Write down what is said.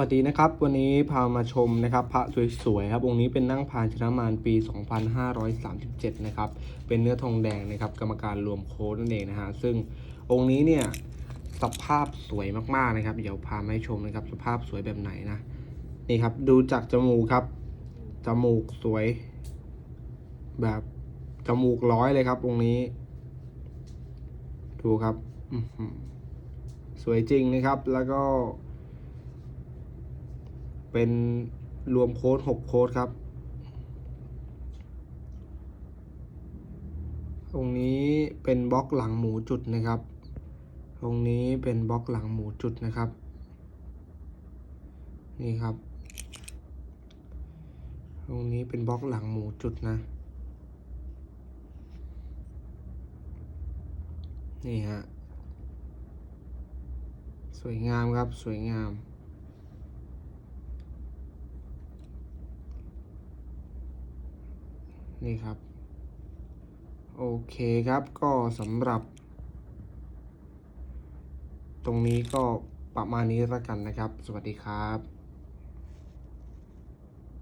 วัสดีนะครับ วันนี้พามาชมนะครับพระสวยๆครับองค์นี้เป็นนั่งพานชนะมารปี 2537 นะครับ เป็นเนื้อทองแดงนะครับ กรรมการรวมโค้ดนั่นเองนะฮะซึ่งองค์นี้เนี่ยสภาพสวยมากๆนะครับ เดี๋ยวพามาให้ชมนะครับ สภาพสวยแบบไหนนะนี่ครับดูจากจมูกครับ จมูกสวย แบบจมูกร้อยเลยครับ องค์นี้ ดูครับสวยจริงนะครับแล้วก็ เป็นรวมโค้ดหกโค้ดครับ ตรงนี้เป็นบล็อกหลังหมูจุดนะครับ ตรงนี้เป็นบล็อกหลังหมูจุดนะครับ นี่ครับ ตรงนี้เป็นบล็อกหลังหมูจุดนะ นี่ฮะ สวยงามครับ สวยงาม นี่ครับ โอเคครับก็สำหรับ ตรงนี้ก็ประมาณนี้แล้วกันนะครับ สวัสดีครับ